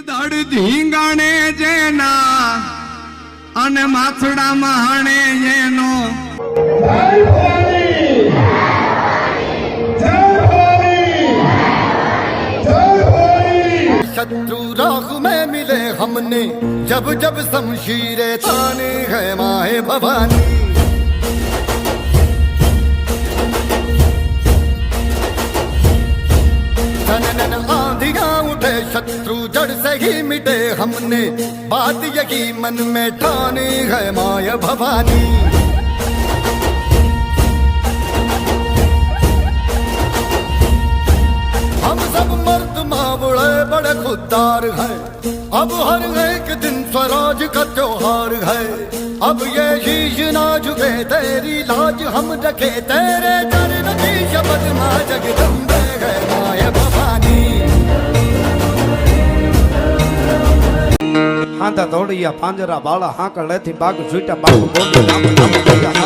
ધડ ધીંગાણે જેના અને માથડા માણે જેનો शत्रु राह में मिले हमने जब जब शमशीरें ताने है माए भवानी नन आंधियां उठे शत्रु जड़ से ही मिटे हमने। बात यही मन में ठानी है माया भवानी। हम सब मर्द मावड़े बड़े खुददार हैं। अब हर एक दिन स्वराज का त्योहार है। अब ये शीश ना झुके तेरी लाज हम रखे, तेरे चरण હાંધા ધોળિયા પાંજરા બાળા હાંકળેથી બાગ ઝૂટ્યા બાગ બોલ્યા